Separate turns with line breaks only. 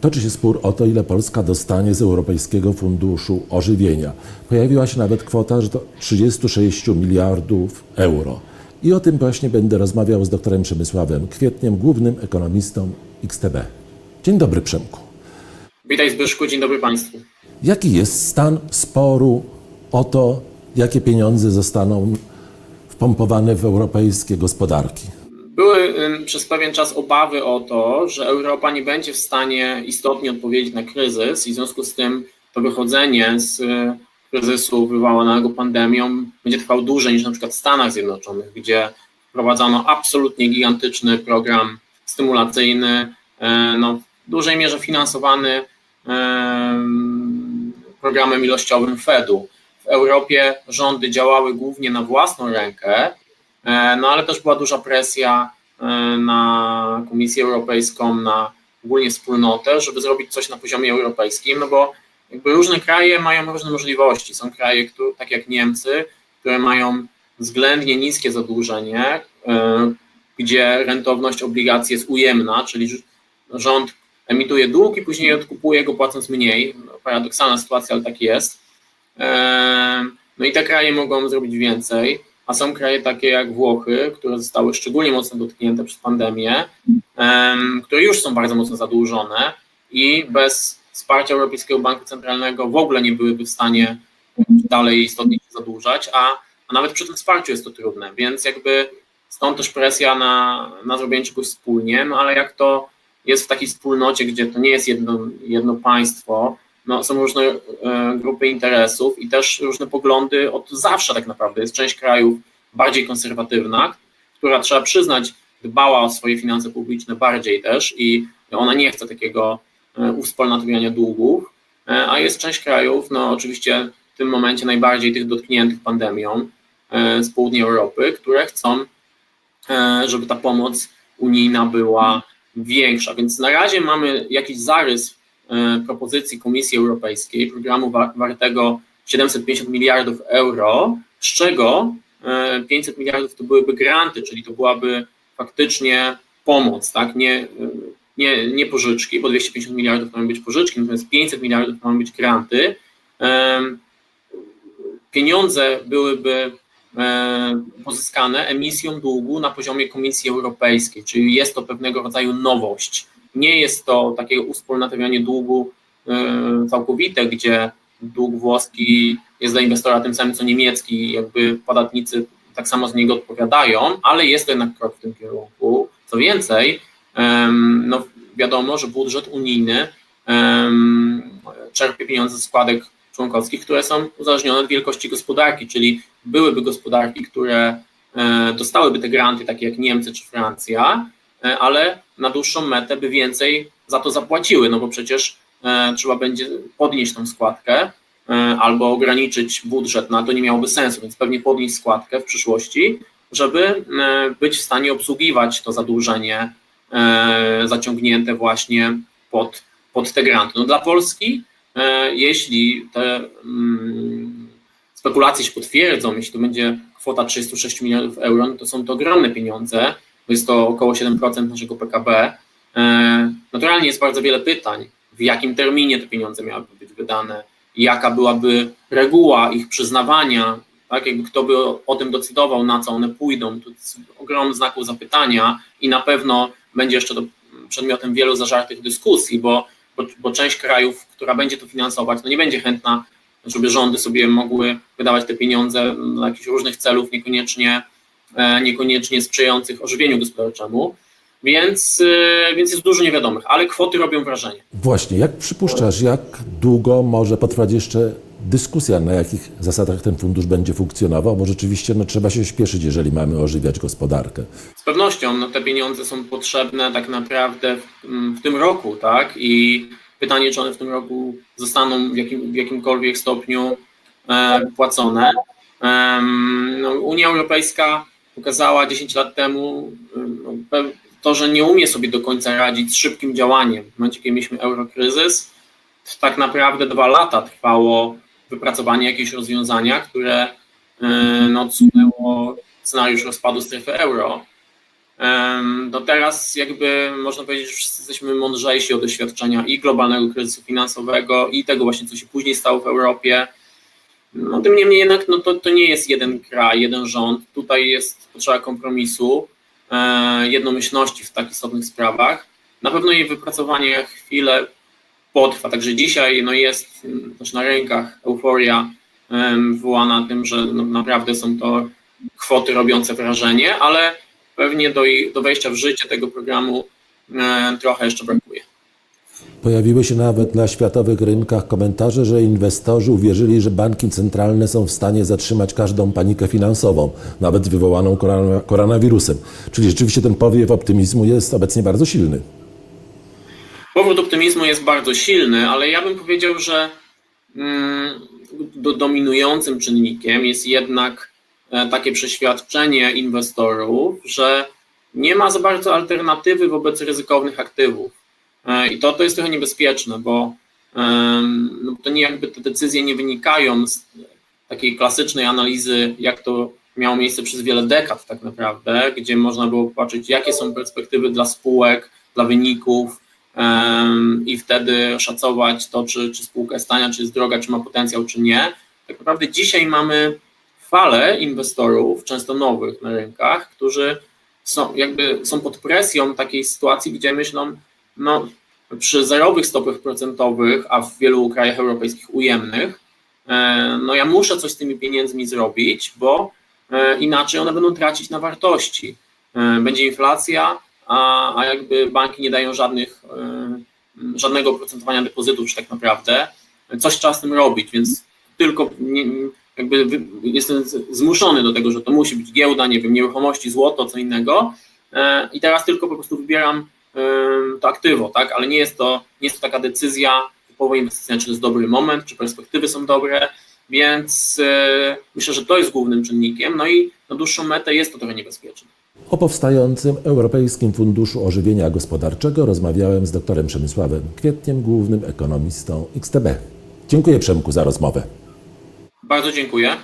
toczy się spór o to, ile Polska dostanie z Europejskiego Funduszu Ożywienia. Pojawiła się nawet kwota że to 36 miliardów euro. I o tym właśnie będę rozmawiał z doktorem Przemysławem Kwietniem, głównym ekonomistą XTB. Dzień dobry, Przemku.
Witaj Zbyszku, dzień dobry Państwu.
Jaki jest stan sporu o to, jakie pieniądze zostaną wpompowane w europejskie gospodarki?
Były przez pewien czas obawy o to, że Europa nie będzie w stanie istotnie odpowiedzieć na kryzys i w związku z tym to wychodzenie z y, kryzysu wywołanego pandemią będzie trwało dłużej niż na przykład w Stanach Zjednoczonych, gdzie wprowadzono absolutnie gigantyczny program stymulacyjny, e, no, w dużej mierze finansowany em, programem ilościowym Fedu. W Europie rządy działały głównie na własną rękę, no ale też była duża presja e, na Komisję Europejską, na ogólnie wspólnotę, żeby zrobić coś na poziomie europejskim, no bo jakby różne kraje mają różne możliwości. Są kraje, które, tak jak Niemcy, które mają względnie niskie zadłużenie, e, gdzie rentowność obligacji jest ujemna, czyli rząd emituje dług i później odkupuje go płacąc mniej. No, Paradoksalna sytuacja, ale tak jest. No i te kraje mogą zrobić więcej, a są kraje takie jak Włochy, które zostały szczególnie mocno dotknięte przez pandemię, em, które już są bardzo mocno zadłużone i bez wsparcia Europejskiego Banku Centralnego w ogóle nie byłyby w stanie dalej istotnie się zadłużać, a, a nawet przy tym wsparciu jest to trudne, więc jakby stąd też presja na, na zrobienie czegoś wspólnie, no ale jak to jest w takiej wspólnocie, gdzie to nie jest jedno, jedno państwo, no, są różne e, grupy interesów i też różne poglądy od zawsze tak naprawdę. Jest część krajów bardziej konserwatywna, która trzeba przyznać, dbała o swoje finanse publiczne bardziej też i ona nie chce takiego e, uwspólnotowiania długów, e, a jest część krajów, no oczywiście w tym momencie najbardziej tych dotkniętych pandemią e, z południa Europy, które chcą, e, żeby ta pomoc unijna była większa. Więc na razie mamy jakiś zarys propozycji Komisji Europejskiej, programu wa- wartego 750 miliardów euro, z czego e, 500 miliardów to byłyby granty, czyli to byłaby faktycznie pomoc, tak? nie, e, nie, nie pożyczki, bo 250 miliardów mają być pożyczki, natomiast 500 miliardów mają być granty. Pieniądze byłyby e, pozyskane emisją długu na poziomie Komisji Europejskiej, czyli jest to pewnego rodzaju nowość. Nie jest to takie uwspólnotowianie długu e, całkowite, gdzie dług włoski jest dla inwestora tym samym co niemiecki, jakby podatnicy tak samo z niego odpowiadają, ale jest to jednak krok w tym kierunku. Co więcej, no wiadomo, że budżet unijny czerpie pieniądze ze składek członkowskich, które są uzależnione od wielkości gospodarki, czyli byłyby gospodarki, które e, dostałyby te granty, takie jak Niemcy czy Francja, ale na dłuższą metę by więcej za to zapłaciły, no bo przecież e, trzeba będzie podnieść tą składkę e, albo ograniczyć budżet, na to nie miałoby sensu, więc pewnie podnieść składkę w przyszłości, żeby e, być w stanie obsługiwać to zadłużenie e, zaciągnięte właśnie pod, pod te granty. No dla Polski E, jeśli te mm, spekulacje się potwierdzą, jeśli to będzie kwota 36 miliardów euro, no to są to ogromne pieniądze, jest to około 7% naszego PKB. E, Naturalnie jest bardzo wiele pytań, w jakim terminie te pieniądze miałyby być wydane, jaka byłaby reguła ich przyznawania, tak, jakby kto by o, tym decydował, na co one pójdą, to jest ogrom znaków zapytania i na pewno będzie jeszcze to przedmiotem wielu zażartych dyskusji, bo bo, bo część krajów, która będzie to finansować, no nie będzie chętna, żeby rządy sobie mogły wydawać te pieniądze dla jakichś różnych celów, niekoniecznie, niekoniecznie sprzyjających ożywieniu gospodarczemu. Więc, e, więc jest dużo niewiadomych, ale kwoty robią wrażenie.
Właśnie, jak przypuszczasz, jak długo może potrwać jeszcze dyskusja, na jakich zasadach ten fundusz będzie funkcjonował, bo rzeczywiście no, trzeba się śpieszyć, jeżeli mamy ożywiać gospodarkę.
Z pewnością no, te pieniądze są potrzebne tak naprawdę w, mm, w tym roku, tak? I pytanie, czy one w tym roku zostaną w, jakim, w jakimkolwiek stopniu e, płacone. Em, no, Unia Europejska pokazała 10 lat temu em, no, to, że nie umie sobie do końca radzić z szybkim działaniem. W momencie, kiedy mieliśmy eurokryzys, tak naprawdę dwa lata trwało wypracowanie jakiegoś rozwiązania, które e, no, odsunęło scenariusz rozpadu strefy euro. no teraz jakby można powiedzieć, że wszyscy jesteśmy mądrzejsi od doświadczenia i globalnego kryzysu finansowego i tego właśnie, co się później stało w Europie. No tym niemniej jednak no to, to nie jest jeden kraj, jeden rząd. Tutaj jest potrzeba kompromisu, e, jednomyślności w tak istotnych sprawach. Na pewno jej wypracowanie chwilę potrwa, także dzisiaj no jest mm, też na rękach euforia em, wywołana tym, że no, naprawdę są to kwoty robiące wrażenie, ale pewnie do, do wejścia w życie tego programu e, trochę jeszcze brakuje.
Pojawiły się nawet na światowych rynkach komentarze, że inwestorzy uwierzyli, że banki centralne są w stanie zatrzymać każdą panikę finansową, nawet wywołaną korona- koronawirusem. Czyli rzeczywiście ten powiew optymizmu jest obecnie bardzo silny.
Powrót optymizmu jest bardzo silny, ale ja bym powiedział, że mm, do, dominującym czynnikiem jest jednak e, takie przeświadczenie inwestorów, że nie ma za bardzo alternatywy wobec ryzykownych aktywów. E, I to, to jest trochę niebezpieczne, bo no, to nie jakby te decyzje nie wynikają z takiej klasycznej analizy, jak to miało miejsce przez wiele dekad tak naprawdę, gdzie można było popatrzeć, jakie są perspektywy dla spółek, dla wyników, i wtedy szacować to, czy, czy spółka jest tania, czy jest droga, czy ma potencjał, czy nie. Tak naprawdę dzisiaj mamy falę inwestorów, często nowych na rynkach, którzy są, jakby są pod presją takiej sytuacji, gdzie myślą, no przy zerowych stopach procentowych, a w wielu krajach europejskich ujemnych, e, no ja muszę coś z tymi pieniędzmi zrobić, bo e, inaczej one będą tracić na wartości. E, Będzie inflacja, a, a jakby banki nie dają żadnych, żadnego oprocentowania depozytów, czy tak naprawdę. Coś trzeba z tym robić, więc tylko nie, jakby jestem zmuszony do tego, że to musi być giełda, nie wiem, nieruchomości, złoto, co innego. I teraz tylko po prostu wybieram to aktywo, tak? Ale nie jest to, nie jest to taka decyzja typowo inwestycyjna, czy to jest dobry moment, czy perspektywy są dobre, więc e, myślę, że to jest głównym czynnikiem. No i na dłuższą metę jest to trochę niebezpieczne.
O powstającym Europejskim Funduszu Ożywienia Gospodarczego rozmawiałem z doktorem Przemysławem Kwietniem, głównym ekonomistą XTB. Dziękuję Przemku za rozmowę.
Bardzo dziękuję.